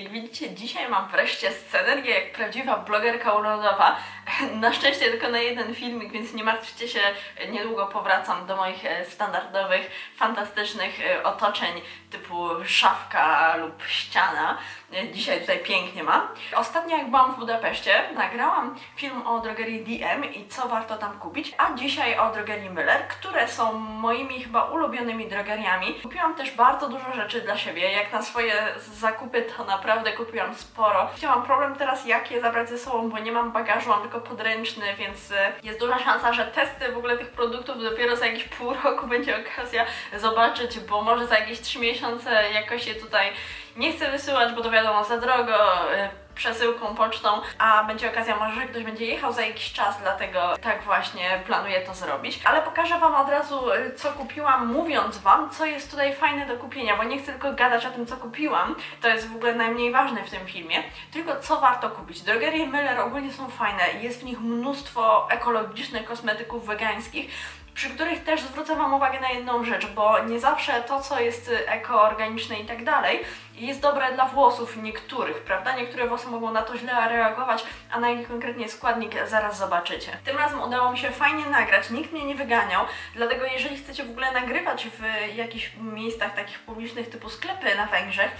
Jak widzicie, dzisiaj mam wreszcie scenerię jak prawdziwa blogerka urodowa. Na szczęście tylko na jeden filmik, więc nie martwcie się, niedługo powracam do moich e, standardowych, fantastycznych e, otoczeń typu szafka lub ściana. E, Dzisiaj tutaj pięknie mam. Ostatnio jak byłam w Budapeszcie, nagrałam film o drogerii DM i co warto tam kupić, a dzisiaj o drogerii Müller, które są moimi chyba ulubionymi drogeriami. Kupiłam też bardzo dużo rzeczy dla siebie, jak na swoje zakupy to naprawdę kupiłam sporo. Chciałam problem teraz jak je zabrać ze sobą, bo nie mam bagażu, mam tylko podręczny, więc e, jest duża szansa, że testy w ogóle tych produktów dopiero za jakieś pół roku będzie okazja zobaczyć, bo może za jakieś 3 miesiące jakoś je tutaj nie chcę wysyłać, bo to wiadomo za drogo. e, Przesyłką, pocztą, a będzie okazja może, że ktoś będzie jechał za jakiś czas, dlatego tak właśnie planuję to zrobić. Ale pokażę Wam od razu, e, co kupiłam, mówiąc Wam, co jest tutaj fajne do kupienia, bo nie chcę tylko gadać o tym, co kupiłam, to jest w ogóle najmniej ważne w tym filmie, tylko co warto kupić. Drogerie Müller ogólnie są fajne, jest w nich mnóstwo ekologicznych kosmetyków wegańskich, przy których też zwrócę Wam uwagę na jedną rzecz, bo nie zawsze to, co jest y, ekoorganiczne i tak dalej, jest dobre dla włosów niektórych, prawda? Niektóre włosy mogą na to źle reagować, a na jaki konkretnie składnik zaraz zobaczycie. Tym razem udało mi się fajnie nagrać, nikt mnie nie wyganiał, dlatego jeżeli chcecie w ogóle nagrywać w jakichś miejscach takich publicznych typu sklepy na Węgrzech,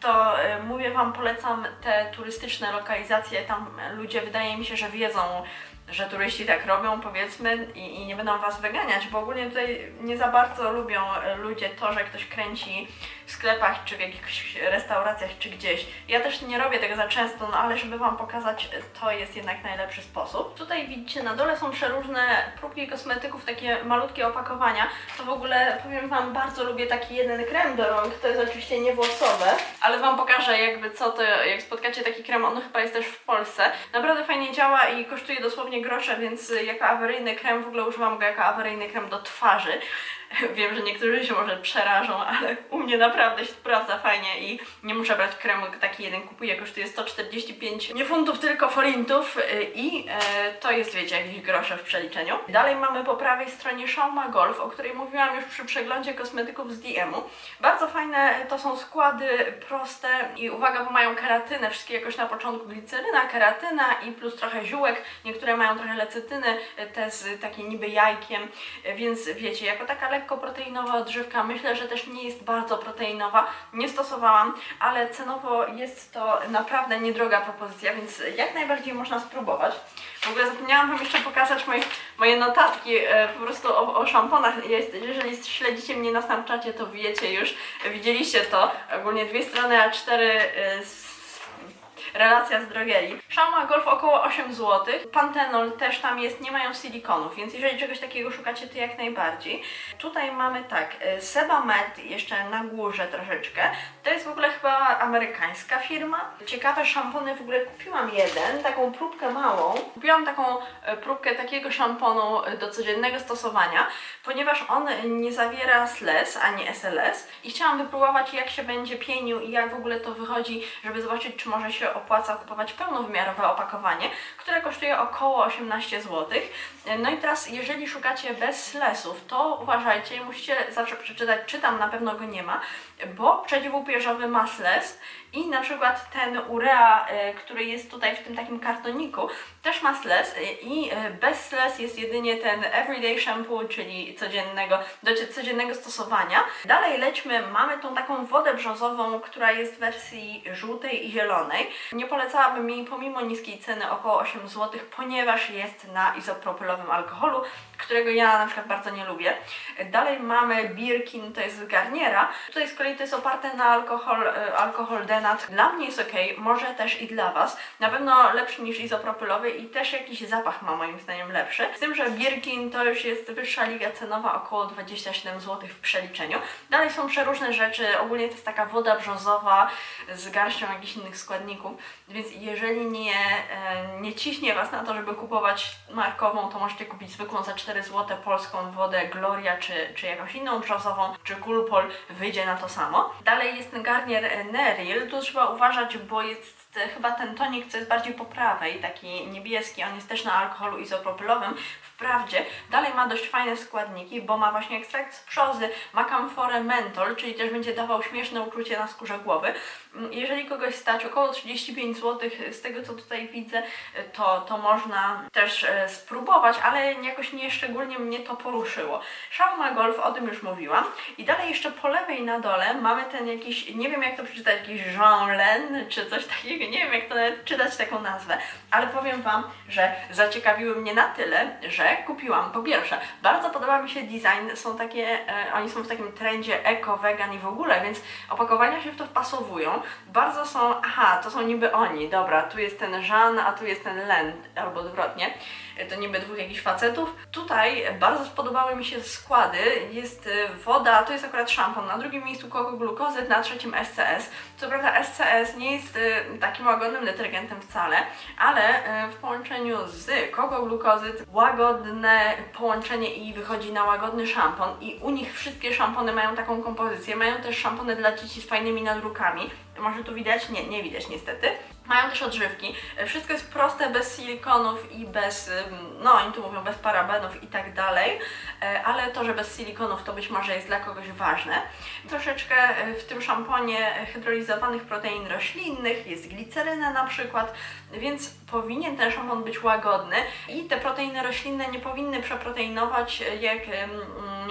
to y, mówię Wam, polecam te turystyczne lokalizacje, tam ludzie wydaje mi się, że wiedzą, że turyści tak robią, powiedzmy, i, i nie będą was wyganiać, bo ogólnie tutaj nie za bardzo lubią e, ludzie to, że ktoś kręci w sklepach, czy w jakichś restauracjach, czy gdzieś. Ja też nie robię tego za często, no ale żeby wam pokazać, to jest jednak najlepszy sposób. Tutaj widzicie, na dole są przeróżne próbki kosmetyków, takie malutkie opakowania. To w ogóle, powiem wam, bardzo lubię taki jeden krem do rąk, to jest oczywiście nie włosowe, ale wam pokażę jakby co to, jak spotkacie taki krem, on chyba jest też w Polsce. Naprawdę fajnie działa i kosztuje dosłownie grosze, więc jako awaryjny krem, w ogóle używam go jako awaryjny krem do twarzy. Wiem, że niektórzy się może przerażą, ale u mnie naprawdę się sprawdza fajnie i nie muszę brać kremu, taki jeden kupuję, kosztuje 145 nie funtów, tylko forintów y, i e, to jest, wiecie, jakieś grosze w przeliczeniu. Dalej mamy po prawej stronie Shauma Golf, o której mówiłam już przy przeglądzie kosmetyków z DM-u. Bardzo fajne to są składy proste i uwaga, bo mają keratynę, wszystkie jakoś na początku gliceryna, keratyna i plus trochę ziółek, niektóre mają trochę lecytyny, y, te z takim niby jajkiem, więc wiecie, jako taka lekko proteinowa odżywka, myślę, że też nie jest bardzo proteinowa, nie stosowałam, ale cenowo jest to naprawdę niedroga propozycja, więc jak najbardziej można spróbować. W ogóle zapomniałam Wam jeszcze pokazać moje, notatki e, po prostu o, o szamponach. Jest, jeżeli śledzicie mnie na Snapchacie, to wiecie już, widzieliście to. Ogólnie dwie strony A4 e, z relacja z drogerii. Shauma Golf około 8 zł. Pantenol też tam jest, nie mają silikonów, więc jeżeli czegoś takiego szukacie, to jak najbardziej. Tutaj mamy tak, y, Sebamed jeszcze na górze troszeczkę. To jest w ogóle chyba amerykańska firma. Ciekawe szampony w ogóle kupiłam jeden, taką próbkę małą. Kupiłam taką e, próbkę takiego szamponu e, do codziennego stosowania, ponieważ on nie zawiera SLS ani SLS i chciałam wypróbować jak się będzie pienił i jak w ogóle to wychodzi, żeby zobaczyć czy może się opłaca kupować pełnowymiarowe opakowanie, które kosztuje około 18 zł. No i teraz jeżeli szukacie bez SLS-ów, to uważajcie, musicie zawsze przeczytać czy tam na pewno go nie ma, bo przeciwupierzowy ma SLS i na przykład ten urea, e, który jest tutaj w tym takim kartoniku, też ma SLS e, i e, bez SLS jest jedynie ten everyday shampoo, czyli codziennego, do codziennego stosowania. Dalej lećmy, mamy tą taką wodę brzozową, która jest w wersji żółtej i zielonej. Nie polecałabym jej pomimo niskiej ceny około 8 zł, ponieważ jest na izopropylowym alkoholu, którego ja na przykład bardzo nie lubię. Dalej mamy Birkin, to jest z Garniera. Tutaj z kolei to jest oparte na alkohol, e, alkohol denat. Dla mnie jest ok, może też i dla Was. Na pewno lepszy niż izopropylowy i też jakiś zapach ma moim zdaniem lepszy. Z tym, że Birkin to już jest wyższa liga cenowa, około 27 zł w przeliczeniu. Dalej są przeróżne rzeczy, ogólnie to jest taka woda brzozowa z garścią jakichś innych składników, więc jeżeli nie, e, nie ciśnie Was na to, żeby kupować markową, to możecie kupić zwykłą za 4 4 zł polską wodę Gloria, czy, czy jakąś inną brzozową, czy Coolpol, wyjdzie na to samo. Dalej jest ten garnier Neril, tu trzeba uważać, bo jest chyba ten tonik, co jest bardziej po prawej, taki niebieski, on jest też na alkoholu izopropylowym. Wprawdzie dalej ma dość fajne składniki, bo ma właśnie ekstrakt z brzozy, ma kamforę mentol, czyli też będzie dawał śmieszne uczucie na skórze głowy. Mm, Jeżeli kogoś stać około 35 zł, z tego co tutaj widzę, to, to można też e, spróbować, ale jakoś nie szczególnie mnie to poruszyło. Shauma Golf, o tym już mówiłam. I dalej jeszcze po lewej na dole mamy ten jakiś, nie wiem jak to przeczytać, jakiś Jean Len, czy coś takiego, nie wiem jak to nawet czytać taką nazwę, ale powiem Wam, że zaciekawiły mnie na tyle, że kupiłam. Po pierwsze, bardzo podoba mi się design, są takie, e, oni są w takim trendzie eko, vegan i w ogóle, więc opakowania się w to wpasowują. Bardzo są, aha, to są niby oni, dobra, tu jest ten Jean, a tu jest ten Len, albo odwrotnie. E, To niby dwóch jakichś facetów. Tutaj bardzo spodobały mi się składy. Jest e, woda, to jest akurat szampon, na drugim miejscu koko glukozy, na trzecim SCS. Co prawda SCS nie jest e, takim łagodnym detergentem wcale, ale e, w połączeniu z koko glukozy łagodne połączenie i wychodzi na łagodny szampon i u nich wszystkie szampony mają taką kompozycję. Mają też szampony dla dzieci z fajnymi nadrukami. Może tu widać? Nie, nie widać niestety. Mają też odżywki. Wszystko jest proste, bez silikonów i bez, no oni tu mówią bez parabenów i tak dalej, E, ale to, że bez silikonów to być może jest dla kogoś ważne. Troszeczkę e, w tym szamponie hydrolizowanych protein roślinnych, jest gliceryna na przykład, więc powinien ten szampon być łagodny i te proteiny roślinne nie powinny przeproteinować, e, jak ym,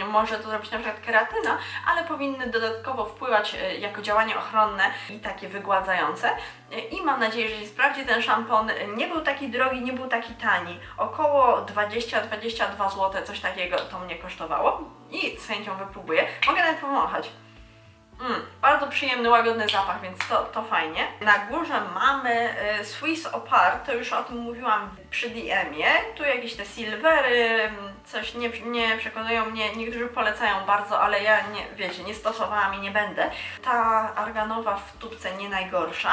może to zrobić na przykład keratyna, ale powinny dodatkowo wpływać e, jako działanie ochronne i takie wygładzające. E, I mam nadzieję, że się sprawdzi ten szampon. Nie był taki drogi, nie był taki tani. Około 20-22 zł, coś takiego to mnie kosztowało. I z chęcią wypróbuję. Mogę nawet powąchać. Mm, bardzo przyjemny, łagodny zapach, więc to, to fajnie. Na górze mamy e, Swiss Opar, to już o tym mówiłam przy DM-ie. Tu jakieś te silvery, mm, coś nie, nie przekonują mnie, niektórzy polecają bardzo, ale ja nie, wiecie, nie stosowałam i nie będę. Ta arganowa w tubce nie najgorsza,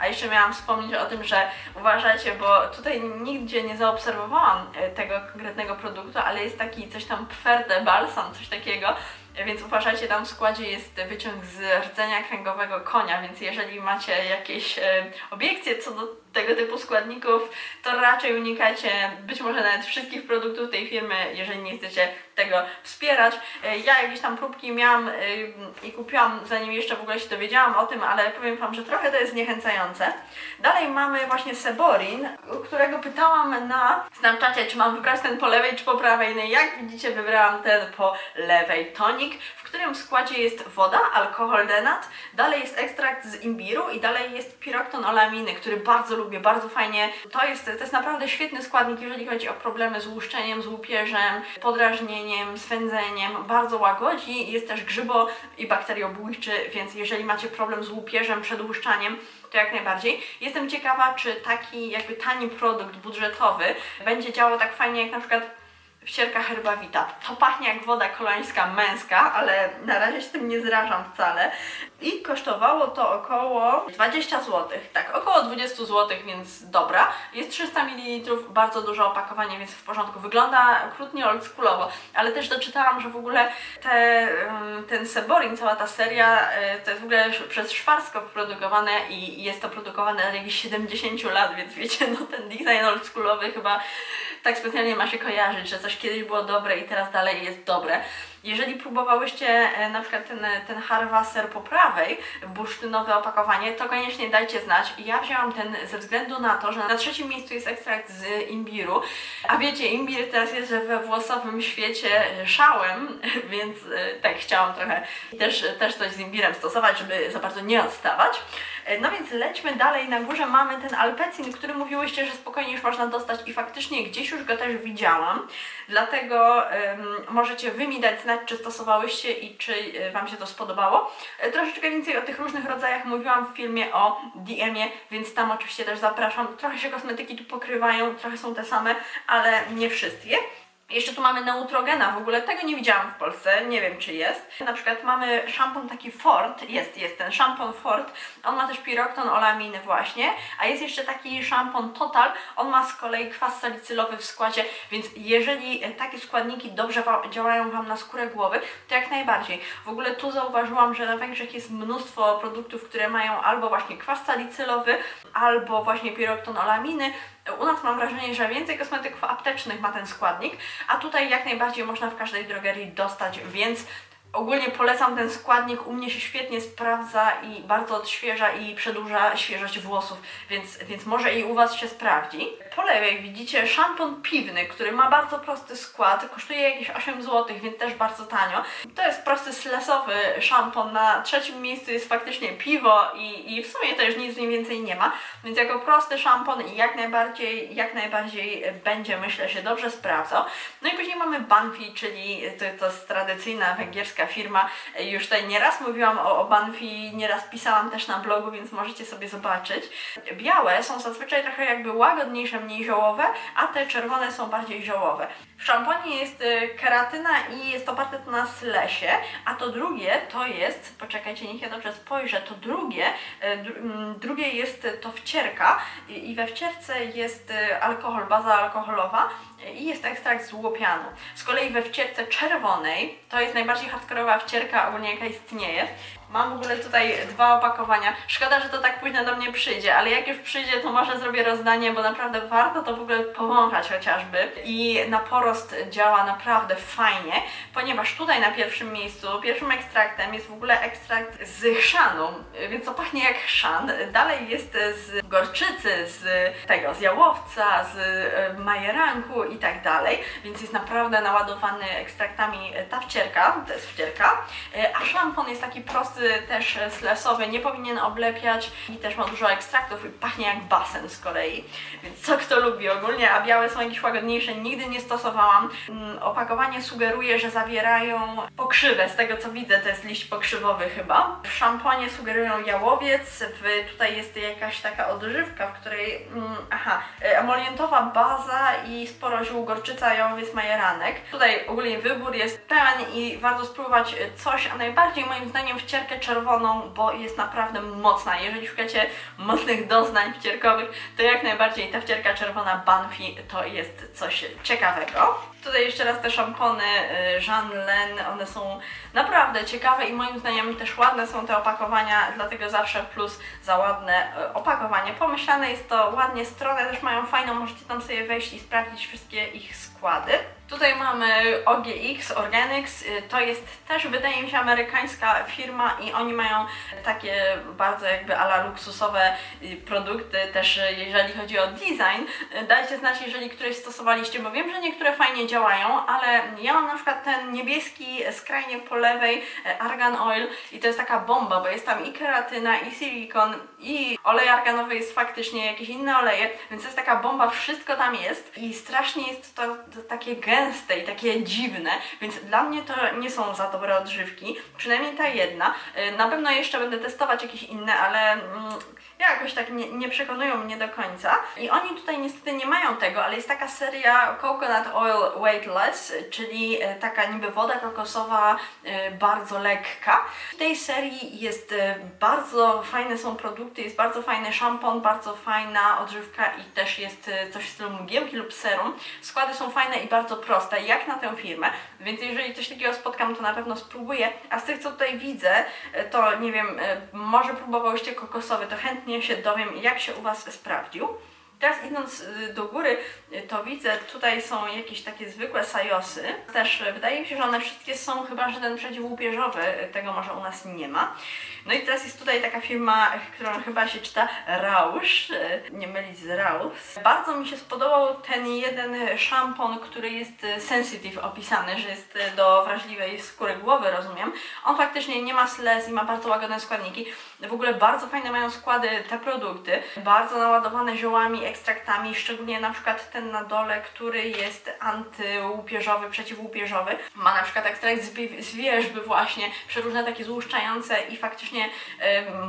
a jeszcze miałam wspomnieć o tym, że uważajcie, bo tutaj nigdzie nie zaobserwowałam e, tego konkretnego produktu, ale jest taki coś tam pferde balsam, coś takiego, więc uważajcie, tam w składzie jest wyciąg z rdzenia kręgowego konia, więc jeżeli macie jakieś e, obiekcje co do tego typu składników, to raczej unikajcie być może nawet wszystkich produktów tej firmy, jeżeli nie chcecie tego wspierać. E, Ja jakieś tam próbki miałam e, i kupiłam, zanim jeszcze w ogóle się dowiedziałam o tym, ale powiem Wam, że trochę to jest zniechęcające. Dalej mamy właśnie Seborin, którego pytałam na Snapchacie, czy mam wybrać ten po lewej, czy po prawej. No i jak widzicie, wybrałam ten po lewej tonik, w którym w składzie jest woda, alkohol denat, dalej jest ekstrakt z imbiru i dalej jest pirokton olaminy, który bardzo lubię, bardzo fajnie. To jest, to jest naprawdę świetny składnik, jeżeli chodzi o problemy z łuszczeniem, z łupieżem, podrażnieniem, swędzeniem. Bardzo łagodzi, jest też grzybo i bakteriobójczy, więc jeżeli macie problem z łupieżem, przedłuszczaniem, to jak najbardziej. Jestem ciekawa, czy taki jakby tani produkt budżetowy będzie działał tak fajnie jak na przykład wścierka herbawita. To pachnie jak woda kolońska męska, ale na razie się tym nie zrażam wcale. I kosztowało to około 20 zł. Tak, około 20 zł, więc dobra. Jest 300 ml, bardzo duże opakowanie, więc w porządku. Wygląda okrutnie oldschoolowo, ale też doczytałam, że w ogóle te, ten Seborin, cała ta seria, y, to jest w ogóle przez Szwarskop produkowane i jest to produkowane od jakichś 70 lat, więc wiecie, no ten design oldschoolowy chyba tak specjalnie ma się kojarzyć, że coś kiedyś było dobre i teraz dalej jest dobre. Jeżeli próbowałyście e, na przykład ten, ten Harwasser po prawej, bursztynowe opakowanie, to koniecznie dajcie znać. Ja wzięłam ten ze względu na to, że na trzecim miejscu jest ekstrakt z imbiru, a wiecie, imbir teraz jest we włosowym świecie szałem, więc e, tak chciałam trochę też, też coś z imbirem stosować, żeby za bardzo nie odstawać. E, No więc lećmy dalej. Na górze mamy ten Alpecin, który mówiłyście, że spokojnie już można dostać i faktycznie gdzieś już go też widziałam. Dlatego em, możecie wy mi dać znać, czy stosowałyście i czy e, Wam się to spodobało. E, Troszeczkę więcej o tych różnych rodzajach mówiłam w filmie o DM-ie, więc tam oczywiście też zapraszam. Trochę się kosmetyki tu pokrywają, trochę są te same, ale nie wszystkie. Jeszcze tu mamy Neutrogena, w ogóle tego nie widziałam w Polsce, nie wiem czy jest. Na przykład mamy szampon taki Ford, jest, jest ten szampon Ford, on ma też pirokton olaminy właśnie, a jest jeszcze taki szampon Total, on ma z kolei kwas salicylowy w składzie, więc jeżeli takie składniki dobrze działają Wam na skórę głowy, to jak najbardziej. W ogóle tu zauważyłam, że na Węgrzech jest mnóstwo produktów, które mają albo właśnie kwas salicylowy, albo właśnie pirokton olaminy, u nas mam wrażenie, że więcej kosmetyków aptecznych ma ten składnik, a tutaj jak najbardziej można w każdej drogerii dostać, więc ogólnie polecam ten składnik. U mnie się świetnie sprawdza i bardzo odświeża i przedłuża świeżość włosów, więc, więc może i u Was się sprawdzi. Po lewej widzicie szampon piwny, który ma bardzo prosty skład, kosztuje jakieś 8 zł, więc też bardzo tanio. To jest prosty slesowy szampon, na trzecim miejscu jest faktycznie piwo i, i w sumie też nic mniej więcej nie ma, więc jako prosty szampon jak najbardziej, jak najbardziej będzie myślę się dobrze sprawdzał. No i później mamy Banfi, czyli to, to jest tradycyjna węgierska firma. Już tutaj nieraz mówiłam o, o Banfi, nieraz pisałam też na blogu, więc możecie sobie zobaczyć. Białe są zazwyczaj trochę jakby łagodniejsze, mniej ziołowe, a te czerwone są bardziej ziołowe. W szamponie jest y, keratyna i jest oparte to na slesie, a to drugie to jest, poczekajcie, niech ja dobrze spojrzę, to drugie, y, mm, drugie jest to wcierka i, we wcierce jest y, alkohol, baza alkoholowa i jest ekstrakt z łopianu. Z kolei we wcierce czerwonej, to jest najbardziej hardkorowa wcierka ogólnie jaka istnieje, Mam w ogóle tutaj dwa opakowania. Szkoda, że to tak późno do mnie przyjdzie, ale jak już przyjdzie, to może zrobię rozdanie, bo naprawdę warto to w ogóle powąchać chociażby. I na porost działa naprawdę fajnie, ponieważ tutaj na pierwszym miejscu, pierwszym ekstraktem jest w ogóle ekstrakt z chrzanu, więc to pachnie jak chrzan. Dalej jest z gorczycy, z tego, z jałowca, z e, majeranku i tak dalej, więc jest naprawdę naładowany ekstraktami ta wcierka, to jest wcierka, E, a szampon jest taki prosty, też slesowy, nie powinien oblepiać i też ma dużo ekstraktów i pachnie jak basen z kolei, więc co kto lubi ogólnie, a białe są jakieś łagodniejsze, nigdy nie stosowałam. Mm, Opakowanie sugeruje, że zawierają pokrzywę, z tego co widzę to jest liść pokrzywowy chyba. W szamponie sugerują jałowiec, w, tutaj jest jakaś taka odżywka, w której, mm, aha, e, emolientowa baza i sporo ziół gorczyca, jałowiec, majeranek. Tutaj ogólnie wybór jest pełen i warto spróbować coś, a najbardziej moim zdaniem wcierkę czerwoną, bo jest naprawdę mocna. Jeżeli szukacie mocnych doznań wcierkowych, to jak najbardziej ta wcierka czerwona Banfi to jest coś ciekawego. Tutaj jeszcze raz te szampony y, Jean Len, one są naprawdę ciekawe i moim zdaniem też ładne są te opakowania, dlatego zawsze plus za ładne y, opakowanie. Pomyślane jest to ładnie, stronę też mają fajną, możecie tam sobie wejść i sprawdzić wszystkie ich składy. Tutaj mamy OGX Organics, y, to jest też wydaje mi się amerykańska firma i oni mają takie bardzo jakby ala luksusowe produkty, też jeżeli chodzi o design. Dajcie znać, jeżeli któreś stosowaliście, bo wiem, że niektóre fajnie działają, ale ja mam na przykład ten niebieski skrajnie po lewej e, Argan Oil i to jest taka bomba, bo jest tam i keratyna, i silikon, i olej arganowy jest faktycznie jakieś inne oleje, więc to jest taka bomba, wszystko tam jest i strasznie jest to, to takie gęste i takie dziwne, więc dla mnie to nie są za dobre odżywki, przynajmniej ta jedna. Y, Na pewno jeszcze będę testować jakieś inne, ale mm, jakoś tak nie, nie przekonują mnie do końca. I oni tutaj niestety nie mają tego, ale jest taka seria Coconut Oil Weightless, czyli e, taka niby woda kokosowa e, bardzo lekka. W tej serii jest e, bardzo fajne są produkty, jest bardzo fajny szampon, bardzo fajna odżywka i też jest coś w stylu mgiełki lub serum. Składy są fajne i bardzo proste, jak na tę firmę, więc jeżeli coś takiego spotkam, to na pewno spróbuję. A z tych, co tutaj widzę, to nie wiem, może próbowałyście kokosowy, to chętnie się dowiem, jak się u Was sprawdził. Teraz idąc y, do góry, y, to widzę, tutaj są jakieś takie zwykłe sajosy. Też y, wydaje mi się, że one wszystkie są, chyba że ten przeciwłupieżowy, tego może u nas nie ma. No i teraz jest tutaj taka firma, którą chyba się czyta Rausch, nie mylić z Raus. Bardzo mi się spodobał ten jeden szampon, który jest sensitive opisany, że jest do wrażliwej skóry głowy, rozumiem. On faktycznie nie ma slez i ma bardzo łagodne składniki. W ogóle bardzo fajne mają składy te produkty, bardzo naładowane ziołami, ekstraktami, szczególnie na przykład ten na dole, który jest antyłupieżowy, przeciwłupieżowy. Ma na przykład ekstrakt z, wierzby właśnie, przeróżne takie złuszczające i faktycznie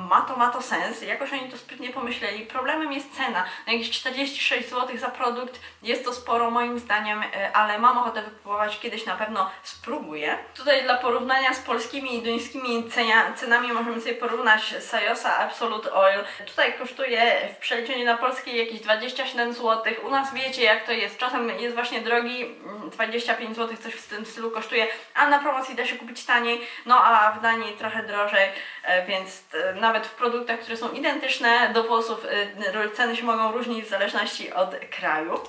ma to, ma to sens. Jakoś oni to sprytnie pomyśleli. Problemem jest cena. Na jakieś 46 zł za produkt jest to sporo moim zdaniem, e, ale mam ochotę wypróbować, kiedyś na pewno spróbuję. Tutaj dla porównania z polskimi i duńskimi cenia, cenami możemy sobie porównać Sajosa Absolute Oil. Tutaj kosztuje w przeliczeniu na polskie jakieś 27 zł. U nas wiecie jak to jest. Czasem jest właśnie drogi, mm, 25 zł coś w tym stylu kosztuje, a na promocji da się kupić taniej, no a w Danii trochę drożej, e, więc e, nawet w produktach, które są identyczne do włosów, e, ceny się mogą różnić w zależności od kraju.